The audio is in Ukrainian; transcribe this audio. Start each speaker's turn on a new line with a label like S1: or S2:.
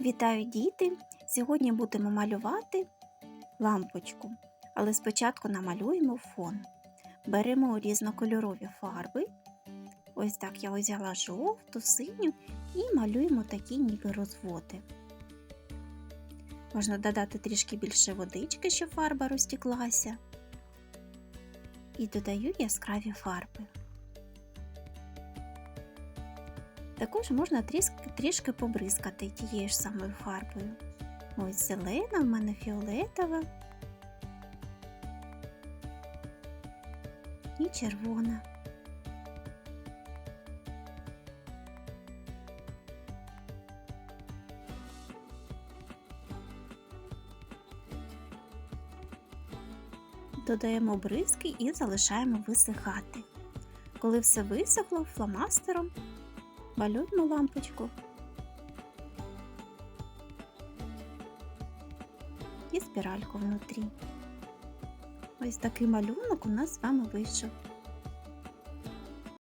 S1: Вітаю діти! Сьогодні будемо малювати лампочку, але спочатку намалюємо фон. Беремо різнокольорові фарби. Ось так я взяла жовту, синю і малюємо такі ніби розводи. Можна додати трішки більше водички, щоб фарба розтіклася. І додаю яскраві фарби. Також можна трішки, трішки побризкати тією ж самою фарбою. Ось зелена, в мене фіолетова і червона. Додаємо бризки і залишаємо висихати. Коли все висохло, фломастером малюємо лампочку і спіральку внутрі. Ось такий малюнок у нас з вами вийшов.